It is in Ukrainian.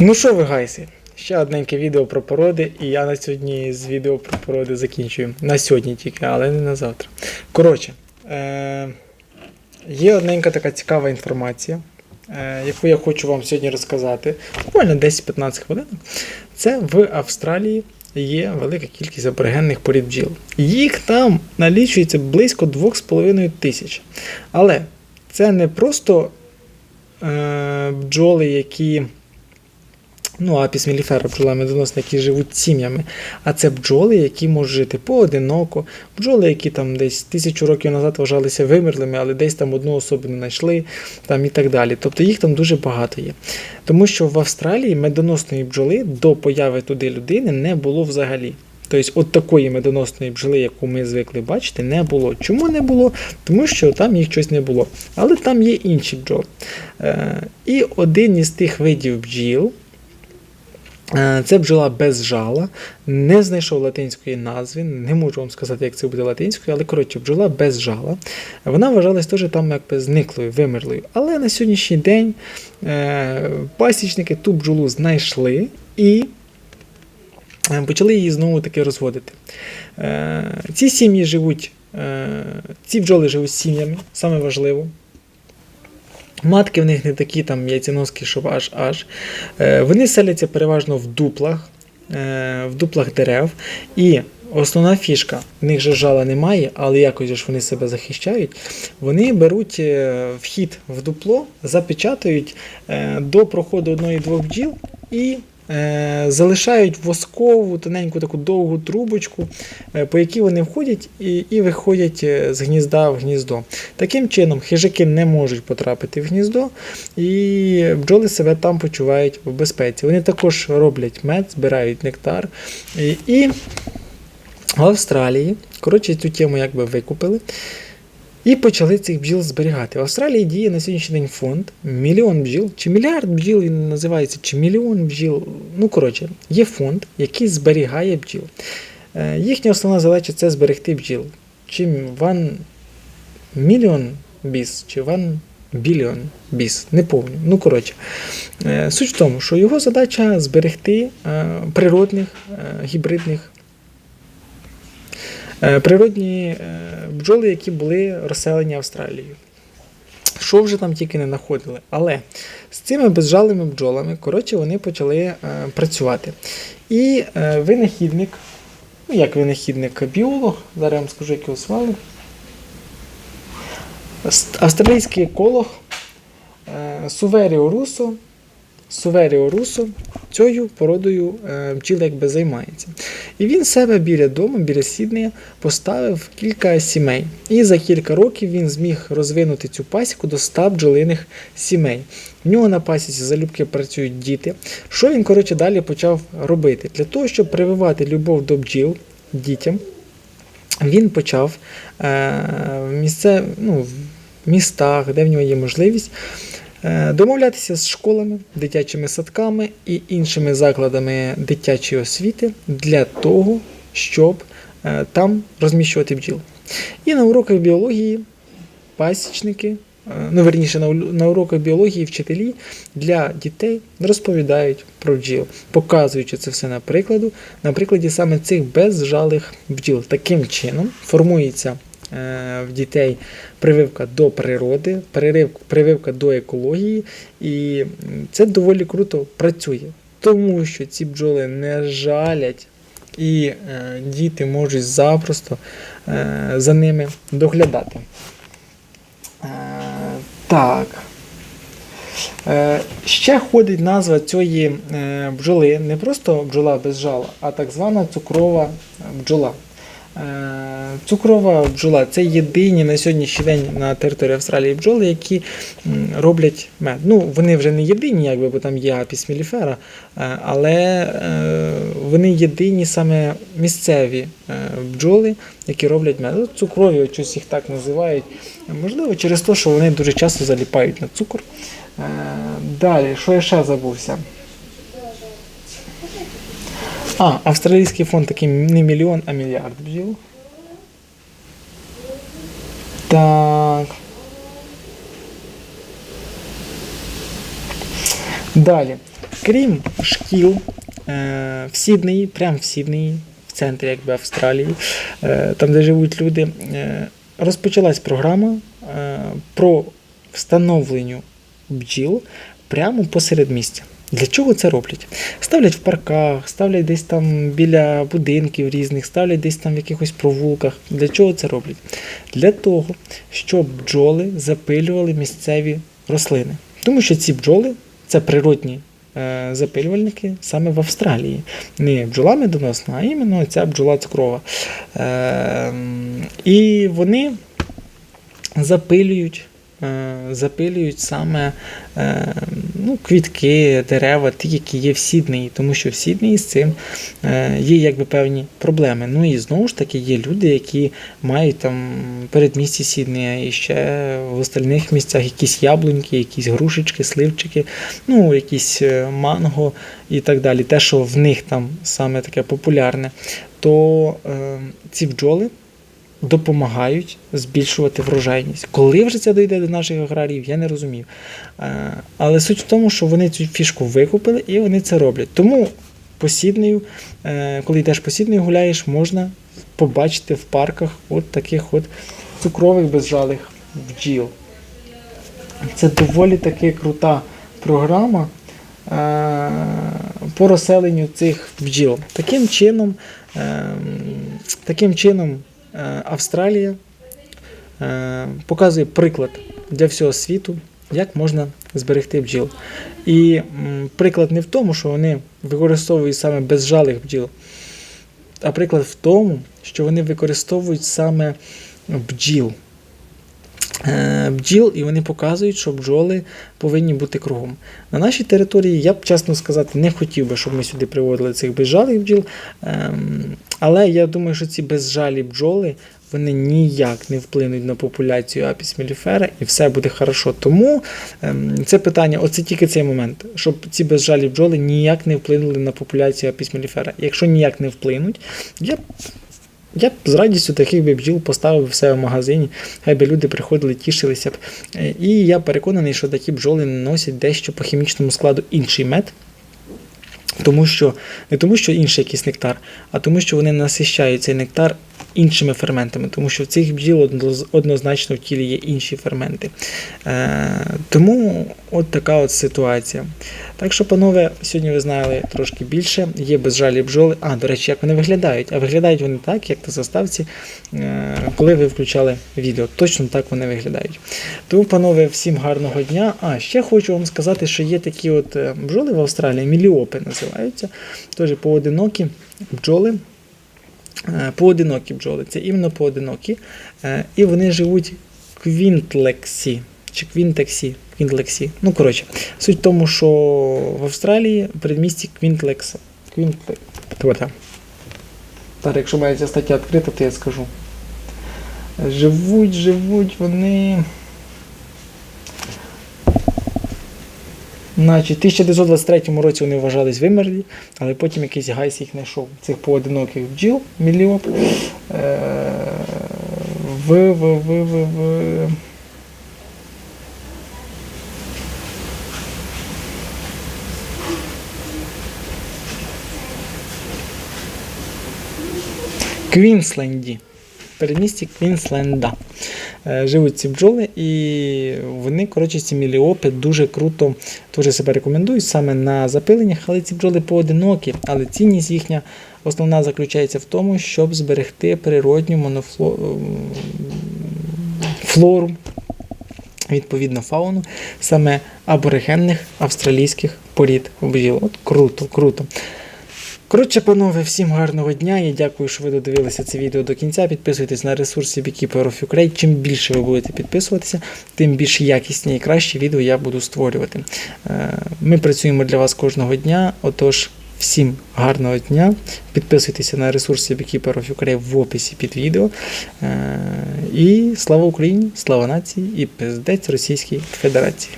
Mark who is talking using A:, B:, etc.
A: Ну що ви, гайси? Ще одненьке відео про породи, і я на сьогодні з відео про породи закінчую. На сьогодні тільки, але не на завтра. Коротше, е- є одненька така цікава інформація, е- яку я хочу вам сьогодні розказати. Буквально 10-15 хвилин. Це в Австралії є велика кількість аборигенних порід бджіл. Їх там налічується близько 2,5 тисяч. Але це не просто е- бджоли, які. Ну, апіс меліфера бджола медоносна, які живуть сім'ями. А це бджоли, які можуть жити поодиноко, бджоли, які там десь тисячу років назад вважалися вимерлими, але десь там одну особу не знайшли там, і так далі. Тобто їх там дуже багато є. Тому що в Австралії медоносної бджоли до появи туди людини не було взагалі. Тобто, от такої медоносної бджоли, яку ми звикли бачити, не було. Чому не було? Тому що там їх щось не було. Але там є інші бджоли. Е, і один із тих видів бджіл. Е, Це бджола без жала, не знайшов латинської назви, не можу вам сказати, як це буде латинською, але коротше, бджола без жала. Вона вважалась теж там якби зниклою, вимерлою. Але на сьогоднішній день е, пасічники ту бджолу знайшли і е, почали її знову таки розводити. Ці сім'ї живуть, ці бджоли живуть сім'ями, саме важливо. Матки в них не такі там яйценоски, щоб аж аж. Е, Вони селяться переважно в дуплах, е, в дуплах дерев. І основна фішка, в них же жала немає, але якось ж вони себе захищають. Вони беруть е, вхід в дупло, запечатують до проходу одної-двох бджіл і залишають воскову тоненьку таку довгу трубочку, е, по якій вони входять і, виходять е, з гнізда в гніздо. Таким чином, хижаки не можуть потрапити в гніздо, і бджоли себе там почувають в безпеці. Вони також роблять мед, збирають нектар. І в Австралії, коротше, цю тему якби викупили. І почали цих бджіл зберігати. В Австралії діє на сьогоднішній день фонд мільйон бджіл, чи мільярд бджіл він називається, чи мільйон бджіл. Ну, коротше, є фонд, який зберігає бджіл. Е, Їхня основна задача це зберегти бджіл. Чи one мільйон біс, чи one біліон біс, не повню. Ну, коротше, Е, суть в тому, що його задача зберегти е, природних гібридних Природні бджоли, які були розселені Австралією. Що вже там тільки не знаходили. Але з цими безжалими бджолами, коротше, вони почали е, працювати. І е, винахідник, ну як винахідник, біолог, зараз я вам скажу, як його звали. Австралійський еколог е, Суверіо Русо. Суверіо Русо цією породою е, бджіл якби займається. І він себе біля дому, біля Сіднея поставив кілька сімей. І за кілька років він зміг розвинути цю пасіку до 100 бджолиних сімей. В нього на пасіці залюбки працюють діти. Що він, коротше, далі почав робити? Для того, щоб прививати любов до бджіл дітям, він почав е, місце, ну, в містах, де в нього є можливість, домовлятися з школами, дитячими садками і іншими закладами дитячої освіти для того, щоб е, там розміщувати бджіл. І на уроках біології пасічники, е, ну верніше, на, уроках біології вчителі для дітей розповідають про бджіл, показуючи це все на прикладу, на прикладі саме цих безжалих бджіл. Таким чином формується е, в дітей прививка до природи, прививка до екології, і це доволі круто працює, тому що ці бджоли не жалять. І е, діти можуть запросто е, за ними доглядати. Е, так. Е, ще ходить назва цієї е, бджоли не просто бджола без жала, а так звана цукрова бджола. Е, цукрова бджола це єдині на сьогоднішній день на території Австралії бджоли, які роблять мед. Ну, вони вже не єдині, якби, бо там є апіс меліфера, е, але е, вони єдині саме місцеві е, бджоли, які роблять мед. Цукрові, щось їх так називають. Можливо, через те, що вони дуже часто заліпають на цукор. Далі, що я ще забувся? А, австралійський фонд такий не мільйон, а мільярд бджіл. Так. Далі, крім шкіл е, в Сіднеї, прямо в Сіднеї, в центрі якби, Австралії, е, там, де живуть люди, е, розпочалась програма про встановлення бджіл прямо посеред місця. Для чого це роблять? Ставлять в парках, ставлять десь там біля будинків різних, ставлять десь там в якихось провулках. Для чого це роблять? Для того, щоб бджоли запилювали місцеві рослини. Тому що ці бджоли це природні е, запилювальники саме в Австралії. Не бджола медоносна, а іменно ця бджола цукрова. Е, і вони запилюють. е, Запилюють саме ну, квітки, дерева, ті, які є в Сіднеї, тому що в Сіднеї з цим е, є якби певні проблеми. Ну і знову ж таки є люди, які мають там передмісті Сіднея і ще в остальних місцях якісь яблуньки, якісь грушечки, сливчики, ну, якісь е, манго і так далі. Те, що в них там саме таке популярне, то е, ці бджоли допомагають збільшувати врожайність. Коли вже це дійде до наших аграріїв, я не розумів. Е, Але суть в тому, що вони цю фішку викупили і вони це роблять. Тому посіднею, е, коли йдеш по Сіднею гуляєш, можна побачити в парках от таких от цукрових безжалих бджіл. Це доволі таки крута програма е, по розселенню цих бджіл. Таким чином, е, таким чином Австралія е, показує приклад для всього світу, як можна зберегти бджіл. І приклад не в тому, що вони використовують саме безжалих бджіл, а приклад в тому, що вони використовують саме бджіл. Е, Бджіл, і вони показують, що бджоли повинні бути кругом. На нашій території я б чесно сказати не хотів би, щоб ми сюди приводили цих безжалих бджіл. Але я думаю, що ці безжалі бджоли вони ніяк не вплинуть на популяцію апіс меліфера і все буде хорошо. Тому ем, це питання, оце тільки цей момент, щоб ці безжалі бджоли ніяк не вплинули на популяцію апіс меліфера. Якщо ніяк не вплинуть, я б я б з радістю таких би бджіл поставив в себе в магазині, хай би люди приходили, тішилися б. Е, І я переконаний, що такі бджоли носять дещо по хімічному складу інший мед. Тому що, не тому, що інший якийсь нектар, а тому, що вони насищають цей нектар іншими ферментами, тому що в цих бджіл однозначно в тілі є інші ферменти. Е, тому от така от ситуація. Так що, панове, сьогодні ви знали трошки більше. Є безжалі бджоли. А, до речі, як вони виглядають? А виглядають вони так, як на заставці, е, коли ви включали відео. Точно так вони виглядають. Тому, панове, всім гарного дня. А, ще хочу вам сказати, що є такі от е, бджоли в Австралії, міліопи називаються. Теж поодинокі бджоли. Е, Поодинокі бджоли, це іменно поодинокі. Е, І вони живуть квінтлексі чи квінтексі. Квінтлексі. Ну, коротше, суть в тому, що в Австралії передмісті Квінтлекса. Квінтле... Та. Так, якщо ця стаття відкрита, то я скажу. Живуть, живуть вони. Значить, в 1923 році вони вважались вимерлі, але потім якийсь гайс їх знайшов, цих поодиноких бджіл, міліоп. Е, в, в, в, в, в. Квінсленді. Передмісті Квінсленда. Е, Живуть ці бджоли, і вони, коротше, ці міліопи дуже круто теж себе рекомендують саме на запиленнях, але ці бджоли поодинокі, але цінність їхня основна заключається в тому, щоб зберегти природню монофлору флору, відповідно фауну, саме аборигенних австралійських порід бджіл. От круто, круто. Коротше, панове, всім гарного дня. Я дякую, що ви додивилися це відео до кінця. Підписуйтесь на ресурси Beekeeper of Ukraine. Чим більше ви будете підписуватися, тим більш якісні і кращі відео я буду створювати. Е, Ми працюємо для вас кожного дня. Отож, всім гарного дня. Підписуйтеся на ресурси Beekeeper of Ukraine в описі під відео. Е, І слава Україні, слава нації і пиздець Російській Федерації.